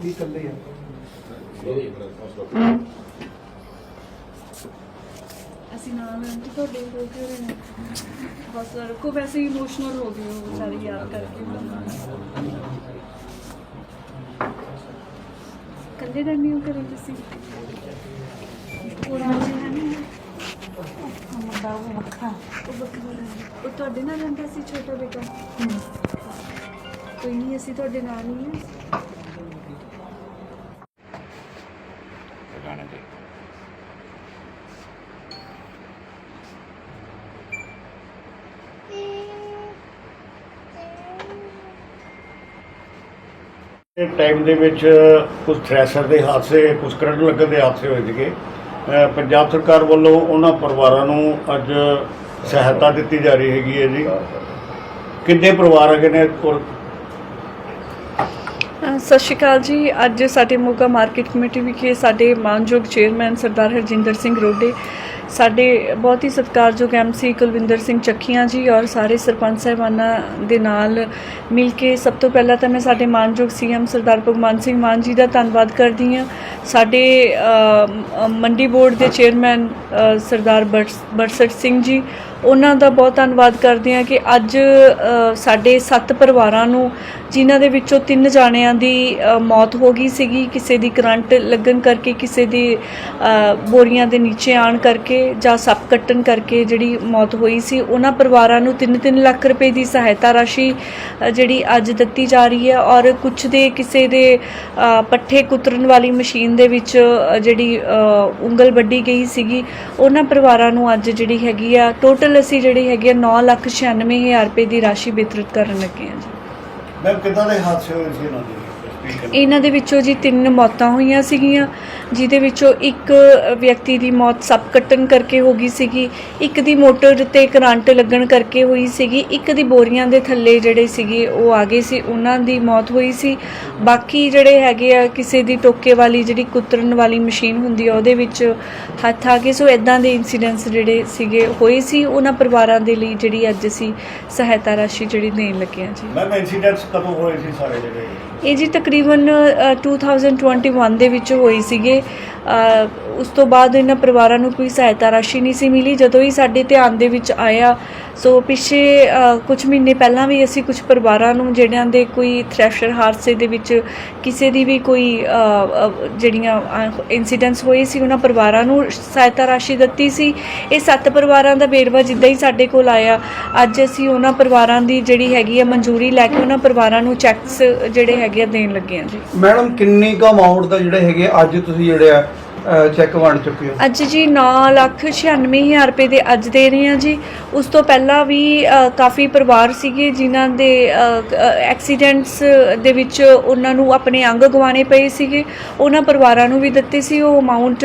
ਵੀ ਇਕੱਲੇ ਆ ਅਸੀਂ ਨਾਲ ਆਂਟੀ ਤੁਹਾਡੇ ਹੋ ਕੇ ਰਹੇ ਨੇ ਬਸ ਰੁਕੋ ਵੈਸੇ ਇਮੋਸ਼ਨਲ ਹੋ ਗਈ ਉਹ ਵਿਚਾਰੀ ਯਾਦ ਕਰਕੇ ਕੱਲੇ ਰਹਿੰਦੇ ਹੋ ਘਰੇ ਤੁਸੀਂ ਉਹ ਰਾਜੀ ਹੈ ਨਹੀਂ ਮੁੰਡਾ ਉਹ ਵੱਖਰਾ ਉਹ ਬੱਕਰਾ ਰਹਿੰਦਾ। ਉਹ ਤੁਹਾਡੇ ਨਾਲ ਰਹਿੰਦਾ ਸੀ ਛੋਟਾ ਬੇਟਾ ਕੋਈ ਨਹੀਂ ਅਸੀਂ ਤੁਹਾਡੇ ਨਾਲ ਹੀ ਹਾਂ ਟਾਈਮ ਦੇ ਵਿੱਚ ਕੁਝ ਥ੍ਰੈਸ਼ਰ ਦੇ ਹਾਦਸੇ ਕੁਝ ਕਰੰਟ ਲੱਗਣ ਦੇ ਹਾਦਸੇ ਹੋਏ ਸੀਗੇ। ਪੰਜਾਬ ਸਰਕਾਰ ਵੱਲੋਂ ਉਹਨਾਂ ਪਰਿਵਾਰਾਂ ਨੂੰ ਅੱਜ ਸਹਾਇਤਾ ਦਿੱਤੀ ਜਾ ਰਹੀ ਹੈਗੀ ਹੈ ਜੀ। ਕਿੰਨੇ ਪਰਿਵਾਰ ਹੈਗੇ ਨੇ ਔਰ ਸਤਿ ਸ਼੍ਰੀ ਅਕਾਲ ਜੀ। ਅੱਜ ਸਾਡੇ ਮੋਗਾ ਮਾਰਕੀਟ ਕਮੇਟੀ ਵਿਖੇ ਸਾਡੇ ਮਾਨਯੋਗ ਚੇਅਰਮੈਨ ਸਰਦਾਰ ਹਰਜਿੰਦਰ ਸਿੰਘ ਰੋਡੇ ਸਾਡੇ ਬਹੁਤ ਹੀ ਸਤਿਕਾਰਯੋਗ ਐਮਸੀ ਕੁਲਵਿੰਦਰ ਸਿੰਘ ਚੱਖੀਆਂ ਜੀ ਔਰ ਸਾਰੇ ਸਰਪੰਚ ਸਾਹਿਬਾਨਾਂ ਦੇ ਨਾਲ ਮਿਲ ਕੇ ਸਭ ਤੋਂ ਪਹਿਲਾਂ ਤਾਂ ਮੈਂ ਸਾਡੇ ਮਾਨਯੋਗ ਸੀਐਮ ਸਰਦਾਰ ਭਗਵੰਤ ਸਿੰਘ ਮਾਨ ਜੀ ਦਾ ਧੰਨਵਾਦ ਕਰਦੀ ਹਾਂ। ਸਾਡੇ ਮੰਡੀ ਬੋਰਡ ਦੇ ਚੇਅਰਮੈਨ ਸਰਦਾਰ ਬਰਸ- ਬਰਸਟ ਸਿੰਘ ਜੀ ਉਹਨਾਂ ਦਾ ਬਹੁਤ ਧੰਨਵਾਦ ਕਰਦੇ ਹਾਂ ਕਿ ਅੱਜ ਸਾਡੇ ਸੱਤ ਪਰਿਵਾਰਾਂ ਨੂੰ, ਜਿਨ੍ਹਾਂ ਦੇ ਵਿੱਚੋਂ ਤਿੰਨ ਜਾਣਿਆਂ ਦੀ ਮੌਤ ਹੋ ਗਈ ਸੀਗੀ, ਕਿਸੇ ਦੀ ਕਰੰਟ ਲੱਗਣ ਕਰਕੇ, ਕਿਸੇ ਦੀ ਬੋਰੀਆਂ ਦੇ ਨੀਚੇ ਆਣ ਕਰਕੇ ਜਾਂ ਸੱਪ ਕੱਟਣ ਕਰਕੇ ਜਿਹੜੀ ਮੌਤ ਹੋਈ ਸੀ, ਉਹਨਾਂ ਪਰਿਵਾਰਾਂ ਨੂੰ 3-3 ਲੱਖ ਰੁਪਏ ਦੀ ਸਹਾਇਤਾ ਰਾਸ਼ੀ ਜਿਹੜੀ ਅੱਜ ਦਿੱਤੀ ਜਾ ਰਹੀ ਹੈ ਔਰ ਕੁਝ ਦੇ ਕਿਸੇ ਦੇ ਪੱਠੇ ਕੁਤਰਨ ਵਾਲੀ ਮਸ਼ੀਨ ਦੇ ਵਿੱਚ ਜਿਹੜੀ ਉਂਗਲ ਵੱਢੀ ਗਈ ਸੀਗੀ, ਉਹਨਾਂ ਪਰਿਵਾਰਾਂ ਨੂੰ ਅੱਜ ਜਿਹੜੀ ਹੈਗੀ ਆ, ਟੋਟਲ ਅਸੀਂ ਜਿਹੜੀ ਹੈਗੀ ਆ 996000 ਰੁਪਏ ਦੀ ਰਾਸ਼ੀ ਵਿਤਰਿਤ ਕਰਨ ਲੱਗੇ ਹਾਂ ਜੀ। ਮੈਂ ਕਿੱਦਾਂ ਦੇ ਹਾਦਸੇ ਹੋਏ ਸੀ ਇਹਨਾਂ ਦੇ? ਇਹਨਾਂ ਦੇ ਵਿੱਚੋਂ ਜੀ ਤਿੰਨ ਮੌਤਾਂ ਹੋਈਆਂ ਸੀਗੀਆਂ, ਜਿਹਦੇ ਵਿੱਚੋਂ ਇੱਕ ਵਿਅਕਤੀ ਦੀ ਮੌਤ ਸੱਪ ਕੱਟਣ ਕਰਕੇ ਹੋ ਗਈ ਸੀਗੀ, ਇੱਕ ਦੀ ਮੋਟਰ ਤੇ ਕਰੰਟ ਲੱਗਣ ਕਰਕੇ ਹੋਈ ਸੀਗੀ, ਇੱਕ ਦੀ ਬੋਰੀਆਂ ਦੇ ਥੱਲੇ ਜਿਹੜੇ ਸੀਗੇ ਉਹ ਆ ਗਏ ਸੀ, ਉਹਨਾਂ ਦੀ ਮੌਤ ਹੋਈ ਸੀ। ਬਾਕੀ ਜਿਹੜੇ ਹੈਗੇ ਆ ਕਿਸੇ ਦੀ ਟੋਕੇ ਵਾਲੀ ਜਿਹੜੀ ਕੁਤਰਨ ਵਾਲੀ ਮਸ਼ੀਨ ਹੁੰਦੀ ਆ, ਉਹਦੇ ਵਿੱਚ ਹੱਥ ਆ ਗਏ। ਸੋ ਇਦਾਂ ਦੇ ਇਨਸੀਡੈਂਟਸ ਜਿਹੜੇ ਸੀਗੇ, ਹੋਏ ਸੀ, ਉਹਨਾਂ ਪਰਿਵਾਰਾਂ ਦੇ ਲਈ ਜਿਹੜੀ ਅੱਜ ਅਸੀਂ ਸਹਾਇਤਾ ਰਾਸ਼ੀ ਜਿਹੜੀ ਦੇਣ ਲੱਗੇ ਹਾਂ ਜੀ। ਮੈਮ ਇਨਸੀਡੈਂਟਸ ਕਦੋਂ ਹੋਏ ਸੀ ਸਾਰੇ ਜਿਹੜੇ? ਇਹ ਜੀ ਤਕਰੀਬਨ ਅ, 2021 ਦੇ ਵਿੱਚ ਹੋਈ ਸੀਗੇ। ਉਸ ਤੋਂ ਬਾਅਦ ਇਹਨਾਂ ਪਰਿਵਾਰਾਂ ਨੂੰ ਕੋਈ ਸਹਾਇਤਾ ਰਾਸ਼ੀ ਨਹੀਂ ਸੀ ਮਿਲੀ। ਜਦੋਂ ਹੀ ਸਾਡੇ ਧਿਆਨ ਦੇ ਵਿੱਚ ਆਇਆ, ਸੋ ਪਿਛੇ ਕੁਝ ਮਹੀਨੇ ਪਹਿਲਾਂ ਵੀ ਅਸੀਂ ਕੁਝ ਪਰਿਵਾਰਾਂ ਨੂੰ, ਜਿਹੜਿਆਂ ਦੇ ਕੋਈ ਥ੍ਰੈਸ਼ਰ ਹਾਦਸੇ ਦੇ ਵਿੱਚ ਕਿਸੇ ਦੀ ਵੀ ਕੋਈ ਜਿਹੜੀਆਂ ਇਨਸੀਡੈਂਟਸ ਹੋਏ ਸੀ, ਉਹਨਾਂ ਪਰਿਵਾਰਾਂ ਨੂੰ ਸਹਾਇਤਾ ਰਾਸ਼ੀ ਦਿੱਤੀ ਸੀ। ਇਹ ਸੱਤ ਪਰਿਵਾਰਾਂ ਦਾ ਵੇਰਵਾ ਜਿੱਦਾਂ ਹੀ ਸਾਡੇ ਕੋਲ ਆਇਆ, ਅੱਜ ਅਸੀਂ ਉਹਨਾਂ ਪਰਿਵਾਰਾਂ ਦੀ ਜਿਹੜੀ ਹੈਗੀ ਆ ਮਨਜ਼ੂਰੀ ਲੈ ਕੇ ਉਹਨਾਂ ਪਰਿਵਾਰਾਂ ਨੂੰ ਚੈੱਕਸ ਜਿਹੜੇ ਹੈਗੇ ਆ ਦੇਣ ਲੱਗੇ ਆ ਜੀ। ਮੈਡਮ, ਕਿੰਨੀ ਕੁ ਅਮਾਉਂਟ ਦਾ ਜਿਹੜੇ ਹੈਗੇ ਅੱਜ ਤੁਸੀਂ ਜਿਹੜੇ ਆ ਚੈੱਕ ਵੰਡ ਚੁੱਕੇ ਹੋ? ਅੱਜ ਜੀ 996000 ਰੁਪਏ ਦੇ ਅੱਜ ਦੇ ਰਹੇ ਹਾਂ ਜੀ। ਉਸ ਤੋਂ ਪਹਿਲਾਂ ਵੀ ਅ, ਕਾਫੀ ਪਰਿਵਾਰ ਸੀਗੇ ਜਿਨ੍ਹਾਂ ਦੇ ਐਕਸੀਡੈਂਟਸ ਦੇ ਵਿੱਚ ਉਹਨਾਂ ਨੂੰ ਆਪਣੇ ਅੰਗ ਗਵਾਣੇ ਪਏ ਸੀਗੇ। ਉਹਨਾਂ ਪਰਿਵਾਰਾਂ ਨੂੰ ਵੀ ਦਿੱਤੇ ਸੀ। ਉਹ ਅਮਾਉਂਟ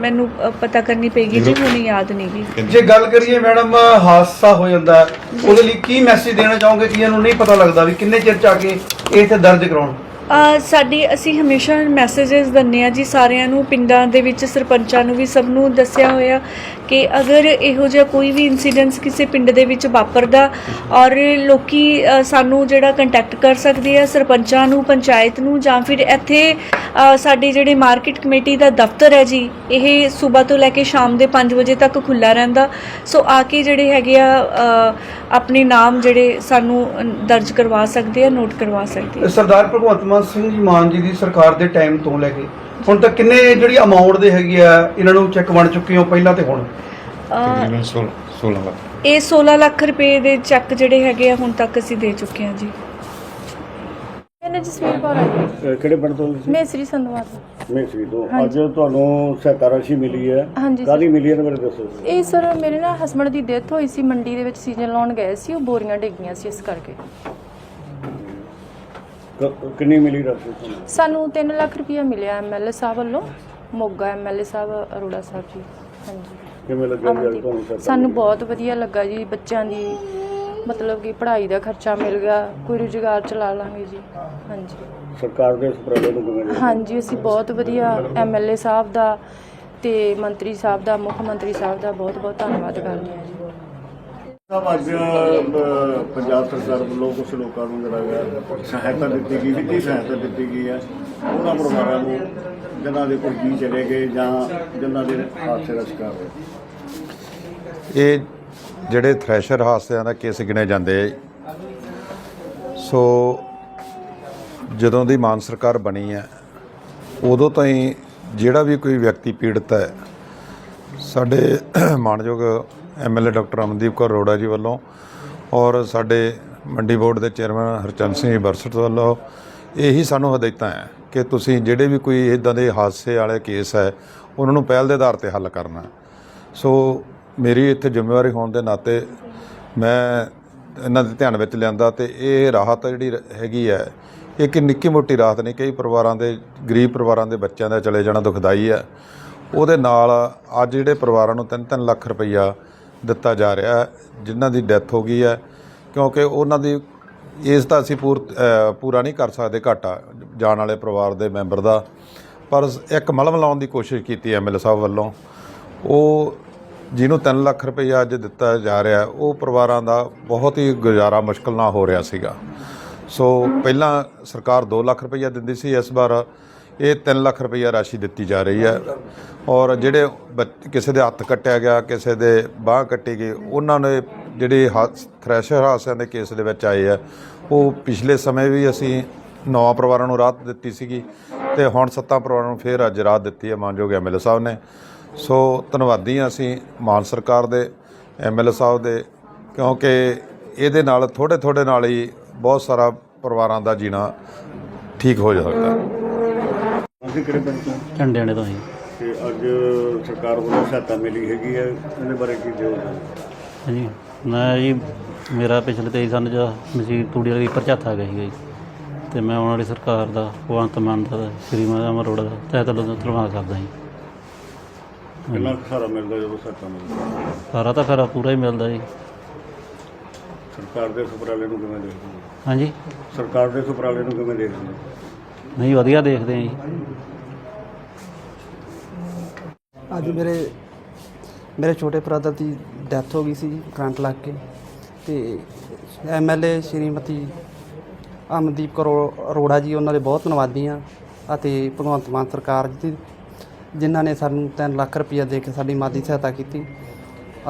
ਮੈਨੂੰ ਅ, ਪਤਾ ਕਰਨੀ ਪਏਗੀ ਜੀ ਹੁਣ ਯਾਦ ਨਹੀਂ ਗੀ। ਜੇ ਗੱਲ ਕਰੀਏ ਮੈਡਮ ਹਾਦਸਾ ਹੋ ਜਾਂਦਾ। ਹੈ, ਉਹਦੇ ਲਈ ਕੀ ਮੈਸੇਜ ਦੇਣਾ ਚਾਹੋਗੇ? ਕਿ ਇਹਨੂੰ ਨਹੀਂ ਪਤਾ ਲੱਗਦਾ ਵੀ ਕਿੰਨੇ ਚਿਰ ਚ ਆ ਕੇ ਇਹ ਇੱਥੇ ਦਰਜ ਕਰਾਉਣ? ਸਾਡੀ ਅਸੀਂ ਹਮੇਸ਼ਾ ਮੈਸੇजेस ਦਿੰਦੇ ਆ ਜੀ ਸਾਰਿਆਂ ਨੂੰ ਪਿੰਡਾਂ ਦੇ ਵਿੱਚ ਸਰਪੰਚਾਂ ਨੂੰ ਵੀ ਸਭ ਨੂੰ ਦੱਸਿਆ ਹੋਇਆ ਕਿ ਅਗਰ ਇਹੋ ਜਿਹਾ ਕੋਈ ਵੀ ਇਨਸੀਡੈਂਟਸ ਕਿਸੇ ਪਿੰਡ ਦੇ ਵਿੱਚ ਵਾਪਰਦਾ ਔਰ ਲੋਕੀ ਅ, ਸਾਨੂੰ ਜਿਹੜਾ ਕੰਟੈਕਟ ਕਰ ਸਕਦੇ ਆ ਸਰਪੰਚਾਂ ਨੂੰ ਪੰਚਾਇਤ ਨੂੰ ਜਾਂ ਫਿਰ ਇੱਥੇ ਅ, ਸਾਡੇ ਜਿਹੜੇ ਮਾਰਕੀਟ ਕਮੇਟੀ ਦਾ ਦਫ਼ਤਰ ਹੈ ਜੀ ਇਹ ਸਵੇਰ ਤੋਂ ਲੈ ਕੇ ਸ਼ਾਮ ਦੇ 5 ਵਜੇ ਤੱਕ ਖੁੱਲਾ ਰਹਿੰਦਾ। ਸੋ ਆ ਕੇ ਜਿਹੜੇ ਹੈਗੇ ਆ ਅ, ਆਪਣੇ ਨਾਮ ਜਿਹੜੇ ਸਾਨੂੰ ਅ, ਦਰਜ ਕਰਵਾ ਸਕਦੇ ਆ ਨੋਟ ਕਰਵਾ ਸਕਦੇ ਆ। ਸਰਦਾਰ ਭਗਵੰਤ ਮਾਨ ਸਿੰਘ ਜੀ ਮਾਨ ਜੀ ਦੀ ਸਰਕਾਰ ਦੇ ਟਾਈਮ ਤੋਂ ਲੈ ਕੇ ਹੁਣ ਤੱਕ ਕਿੰਨੇ ਜਿਹੜੀ ਅਮਾਉਂਟ ਦੇ ਹੈਗੀ ਆ ਇਹਨਾਂ ਨੂੰ ਚੈੱਕ ਵੰਡ ਚੁੱਕੇ ਹੋ ਪਹਿਲਾਂ ਤੇ ਹੁਣ? ਅ, ਤਕਰੀਬਨ 16 16 ਲੱਖ। ਇਹ 16 ਲੱਖ ਰੁਪਏ ਦੇ ਚੈੱਕ ਜਿਹੜੇ ਹੈਗੇ ਆ ਹੁਣ ਤੱਕ ਅਸੀਂ ਦੇ ਚੁੱਕੇ ਹਾਂ ਜੀ। ਮੈਂ ਜਸਵੀਰ ਕੌਰ ਹੈ ਅਹ ਕਿਹੜੇ ਪਿੰਡ ਤੋਂ ਤੁਸੀਂ? ਮੈਂ ਸ੍ਰੀ ਸੰਧਵਾਦ ਮੇਸਰੀ ਤੋਂ। ਅੱਜ ਤੁਹਾਨੂੰ ਸਹਾਇਤਾ ਰਾਸ਼ੀ ਮਿਲੀ ਹੈ। ਹਾਂਜੀ ਕਾਦੀ ਮਿਲੀ ਹੈ ਮੇਰੇ ਦੱਸੋ। ਇਹ ਸਰ ਮੇਰੇ ਨਾ ਹਸਬੰਡ ਦੀ ਡੈਥ ਹੋਈ ਸੀ ਮੰਡੀ ਦੇ ਵਿੱਚ ਸੀਜ਼ਨ ਲਾਉਣ ਗਏ ਸੀ ਉਹ ਬੋਰੀਆਂ ਡਿੱਗੀਆਂ ਸੀ ਇਸ ਕਰਕੇ। ਕ- ਕਿੰਨੀ ਮਿਲੀ ਰਾਸ਼ੀ ਤੁਹਾਨੂੰ ਸਾਨੂੰ 3 ਲੱਖ ਰੁਪਇਆ ਮਿਲਿਆ ਐਮਐਲਏ ਸਾਹਿਬ ਵੱਲੋਂ ਮੋਗਾ ਐਮਐਲਏ ਸਾਹਿਬ ਅਰੋੜਾ ਸਾਹਿਬ ਜੀ ਹਾਂਜੀ ਕਿਵੇਂ ਲੱਗਿਆ ਜੀ ਅੱਜ। ਤੁਹਾਨੂੰ ਸਾਨੂੰ? ਬਹੁਤ ਵਧੀਆ ਲੱਗਾ ਜੀ ਬੱਚਿਆਂ ਦੀ ਮਤਲਬ ਕਿ ਪੜ੍ਹਾਈ ਦਾ ਖਰਚਾ ਮਿਲ ਗਿਆ ਕੋਈ ਰੁਜ਼ਗਾਰ ਚਲਾ ਲਾਂਗੇ ਜੀ ਹਾਂਜੀ ਸਰਕਾਰ ਦੇ ਉਪਰਾਲੇ ਨੂੰ ਕਿਵੇਂ ਦੇਖਦੇ ਹੋ? ਹਾਂਜੀ ਅਸੀਂ ਬਹੁਤ ਵਧੀਆ ਐਮਐਲਏ ਸਾਹਿਬ ਦਾ ਤੇ ਮੰਤਰੀ ਸਾਹਿਬ ਦਾ ਮੁੱਖ ਮੰਤਰੀ ਸਾਹਿਬ ਦਾ ਬਹੁਤ ਬਹੁਤ ਧੰਨਵਾਦ ਕਰਦੇ ਹਾਂ ਜੀ ਸਾਹਿਬ ਅੱਜ ਅ, ਪੰਜਾਬ ਸਰਕਾਰ ਵੱਲੋਂ ਕੁਝ ਲੋਕਾਂ ਨੂੰ ਜਿਹੜਾ ਹੈਗਾ ਸਹਾਇਤਾ ਦਿੱਤੀ ਗਈ ਵਿੱਤੀ ਸਹਾਇਤਾ ਦਿੱਤੀ ਗਈ ਹੈ। ਉਹਨਾਂ ਪਰਿਵਾਰਾਂ ਨੂੰ ਜਿਨ੍ਹਾਂ ਦੇ ਕੋਲ ਜੀ ਚਲੇ ਗਏ ਜਾਂ ਜਿਨ੍ਹਾਂ ਦੇ ਹਾਦਸੇ ਦਾ ਸ਼ਿਕਾਰ ਹੋਏ। ਇਹ ਜਿਹੜੇ ਥ੍ਰੈਸ਼ਰ ਹਾਦਸਿਆਂ ਦਾ ਕੇਸ ਗਿਣੇ ਜਾਂਦੇ ਆ ਸੋ ਜਦੋਂ ਦੀ ਮਾਨ ਸਰਕਾਰ ਬਣੀ ਹੈ ਉਦੋਂ ਤੋਂ ਹੀ ਜਿਹੜਾ ਵੀ ਕੋਈ ਵਿਅਕਤੀ ਪੀੜਤ ਹੈ ਸਾਡੇ ਮਾਨਯੋਗ ਐਮਐਲਏ ਡਾਕਟਰ ਅਮਨਦੀਪ ਕੌਰ ਅਰੋੜਾ ਜੀ ਵੱਲੋਂ ਔਰ ਸਾਡੇ ਮੰਡੀ ਬੋਰਡ ਦੇ ਚੇਅਰਮੈਨ ਹਰਚੰਦ ਸਿੰਘ ਬਰਸਟ ਵੱਲੋਂ ਇਹੀ ਸਾਨੂੰ ਹਦਾਇਤਾਂ ਹੈ ਕਿ ਤੁਸੀਂ ਜਿਹੜੇ ਵੀ ਕੋਈ ਇਦਾਂ ਦੇ ਹਾਦਸੇ ਵਾਲੇ ਕੇਸ ਹੈ, ਉਹਨਾਂ ਨੂੰ ਪਹਿਲ ਦੇ ਆਧਾਰ ਤੇ ਹੱਲ ਕਰਨਾ ਸੋ ਮੇਰੀ ਇੱਥੇ ਜ਼ਿੰਮੇਵਾਰੀ ਹੋਣ ਦੇ ਨਾਤੇ ਮੈਂ ਇਹਨਾਂ ਦੇ ਧਿਆਨ ਵਿੱਚ ਲਿਆਂਦਾ ਤੇ ਇਹ ਰਾਹਤ ਜਿਹੜੀ ਹੈਗੀ ਹੈ, ਇਹ ਕਿ ਨਿੱਕੀ ਮੋਟੀ ਰਾਹਤ ਨਹੀਂ, ਕਈ ਪਰਿਵਾਰਾਂ ਦੇ, ਗਰੀਬ ਪਰਿਵਾਰਾਂ ਦੇ ਬੱਚਿਆਂ ਦਾ ਚਲੇ ਜਾਣਾ ਦੁਖਦਾਈ ਹੈ। ਉਹਦੇ ਨਾਲ ਅੱਜ ਜਿਹੜੇ ਪਰਿਵਾਰਾਂ ਨੂੰ 3-3 ਲੱਖ ਰੁਪਈਆ ਦਿੱਤਾ ਜਾ ਰਿਹਾ ਹੈ, ਜਿਨ੍ਹਾਂ ਦੀ ਡੈਥ ਹੋ ਗਈ ਹੈ, ਕਿਉਂਕਿ ਉਹਨਾਂ ਦੀ ਇਸ ਦਾ ਅਸੀਂ ਪੂਰ ਪੂਰਾ ਨਹੀਂ ਕਰ ਸਕਦੇ ਘਾਟਾ, ਜਾਣ ਵਾਲੇ ਪਰਿਵਾਰ ਦੇ ਮੈਂਬਰ ਦਾ। ਪਰ ਇੱਕ ਮਲਮ ਲਾਉਣ ਦੀ ਕੋਸ਼ਿਸ਼ ਕੀਤੀ ਐਮਐਲਏ ਸਾਹਿਬ ਵੱਲੋਂ। ਉਹ ਜਿਹਨੂੰ 3 ਲੱਖ ਰੁਪਈਆ ਅੱਜ ਦਿੱਤਾ ਜਾ ਰਿਹਾ ਉਹ ਪਰਿਵਾਰਾਂ ਦਾ ਬਹੁਤ ਹੀ ਗੁਜ਼ਾਰਾ ਮੁਸ਼ਕਲ ਨਾਲ ਹੋ ਰਿਹਾ ਸੀਗਾ। ਸੋ ਪਹਿਲਾਂ ਸਰਕਾਰ 2 ਲੱਖ ਰੁਪਈਆ ਦਿੰਦੀ ਸੀ, ਇਸ ਵਾਰ ਇਹ 3 ਲੱਖ ਰੁਪਈਆ ਰਾਸ਼ੀ ਦਿੱਤੀ ਜਾ ਰਹੀ ਹੈ। ਔਰ ਜਿਹੜੇ ਬੱਚ- ਕਿਸੇ ਦੇ ਹੱਥ ਕੱਟਿਆ ਗਿਆ, ਕਿਸੇ ਦੇ ਬਾਹ ਕੱਟੀ ਗਈ, ਉਹਨਾਂ ਨੇ ਜਿਹੜੇ ਥ੍ਰੈਸ਼ਰ ਹਾਦਸਿਆਂ ਦੇ ਕੇਸ ਦੇ ਵਿੱਚ ਆਏ ਆ। ਉਹ ਪਿਛਲੇ ਸਮੇਂ ਵੀ ਅਸੀਂ ਨੌ ਪਰਿਵਾਰਾਂ ਨੂੰ ਰਾਹਤ ਦਿੱਤੀ ਸੀਗੀ ਤੇ ਹੁਣ ਸੱਤਾਂ ਪਰਿਵਾਰਾਂ ਨੂੰ ਫੇਰ ਅੱਜ ਰਾਹਤ ਦਿੱਤੀ ਹੈ ਮਾਨਯੋਗ ਐਮਐਲਏ ਸਾਹਿਬ ਨੇ। ਸੋ ਧੰਨਵਾਦੀ ਹਾਂ ਅਸੀਂ ਮਾਨ ਸਰਕਾਰ ਦੇ, ਐਮਐਲਏ ਸਾਹਿਬ ਦੇ, ਕਿਉਂਕਿ ਇਹਦੇ ਨਾਲ ਥੋੜੇ ਥੋੜੇ ਨਾਲ ਹੀ ਬਹੁਤ ਸਾਰਾ ਪਰਿਵਾਰਾਂ ਦਾ ਜੀਣਾ ਠੀਕ ਹੋ ਸਕਦਾ ਹੈ ਅਸੀਂ ਕਿਹੜੇ ਪਿੰਡ ਤੋਂ? ਝੰਡਿਆਣੇ ਤੋਂ ਜੀ। ਤੇ ਅੱਜ ਸਰਕਾਰ ਵੱਲੋਂ ਸਹਾਇਤਾ ਮਿਲੀ ਹੈਗੀ ਹੈ ਇਹਦੇ ਬਾਰੇ ਕੀ ਦਿਓ? ਹਾਂਜੀ ਮੈਂ ਜੀ ਮੇਰਾ ਪਿਛਲੇ 23 ਸਾਲ ਚ ਮਸੀਹ ਤੂੜੀ ਵਾਲੀ ਪਰਚਾਥਾ ਸੀਗਾ ਜੀ। ਤੇ ਮੈਂ ਉਹਨਾਂ ਦੀ ਸਰਕਾਰ ਦਾ ਭਗਵੰਤ ਮਾਨ ਦਾ ਸ੍ਰੀ ਮਾਨ ਅਰੋੜਾ ਦਾ ਤਹਿਤ ਵੱਲੋਂ ਧੰਨਵਾਦ ਕਰਦਾ ਜੀ। ਕਿੰਨਾ ਕੁ ਸਹਾਰਾ ਮਿਲਦਾ ਜਦੋਂ ਸਹਾਇਤਾ ਮਿਲਦੀ? ਸਾਰਾ ਤਾਂ ਖਰਾ ਪੂਰਾ ਹੀ ਮਿਲਦਾ ਜੀ। ਸਰਕਾਰ ਦੇ ਸੁਪਰਾਲੇ ਨੂੰ ਕਿਵੇਂ ਦੇਖਦੇ ਹੋ? ਹਾਂਜੀ। ਸਰਕਾਰ ਦੇ ਸੁਪਰਾਲੇ ਨੂੰ ਕਿਵੇਂ ਦੇਖਦੇ ਹੋ? ਨਹੀਂ ਵਧੀਆ ਦੇਖਦੇ ਆ ਜੀ। ਅੱਜ ਮੇਰੇ ਮੇਰੇ ਛੋਟੇ ਬ੍ਰਦਰ ਦੀ ਡੈਥ ਹੋ ਗਈ ਸੀ ਜੀ ਕਰੰਟ ਲੱਗ ਕੇ। ਤੇ ਐਮਐਲਏ ਸ਼੍ਰੀਮਤੀ ਅਮਨਦੀਪ ਕੌਰ ਅਰੋੜਾ ਜੀ ਉਹਨਾਂ ਦੇ ਬਹੁਤ ਧੰਨਵਾਦੀ ਹਾਂ ਅਤੇ ਭਗਵੰਤ ਮਾਨ ਸਰਕਾਰ ਜੀ ਜਿਨ੍ਹਾਂ ਨੇ ਸਾਨੂੰ 3 ਲੱਖ ਰੁਪਈਆ ਦੇ ਕੇ ਸਾਡੀ ਮਾਦੀ ਸਹਾਇਤਾ ਕੀਤੀ।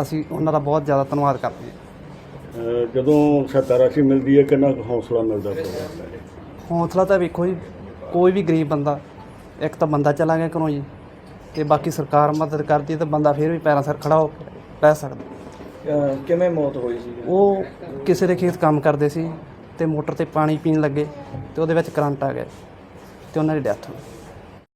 ਅਸੀਂ ਉਹਨਾਂ ਦਾ ਬਹੁਤ ਜ਼ਿਆਦਾ ਧੰਨਵਾਦ ਕਰਦੇ ਹਾਂ। ਜਦੋਂ ਸਹਾਇਤਾ ਰਾਸ਼ੀ ਮਿਲਦੀ ਹੈ ਕਿੰਨਾ ਕੁ ਹੌਸਲਾ ਮਿਲਦਾ ਦਾ ਹੌਸਲਾ ਤਾਂ ਵੇਖੋ ਜੀ ਕੋਈ ਵੀ ਗਰੀਬ ਬੰਦਾ ਇੱਕ ਤਾਂ ਬੰਦਾ ਚਲਾ ਗਿਆ ਘਰੋਂ ਜੀ ਤੇ ਬਾਕੀ ਸਰਕਾਰ ਮਦਦ ਕਰਦੀ ਤਾਂ ਬੰਦਾ ਫਿਰ ਵੀ ਪੈਰਾਂ ਸਿਰ ਖੜਾ ਹੋ ਕੇ ਰਹਿ ਸਕਦਾ। ਕਿਵੇਂ ਮੌਤ ਹੋਈ ਸੀ? ਉਹ ਕਿਸੇ ਦੇ ਖੇਤ ਕੰਮ ਕਰਦੇ ਸੀ ਤੇ ਮੋਟਰ ਤੇ ਪਾਣੀ ਪੀਣ ਲੱਗੇ ਤੇ ਉਹਦੇ ਵਿੱਚ ਕਰੰਟ ਆ ਗਿਆ ਤੇ ਉਹਨਾਂ ਦੀ ਡੈਥ ਹੋ ਗਈ।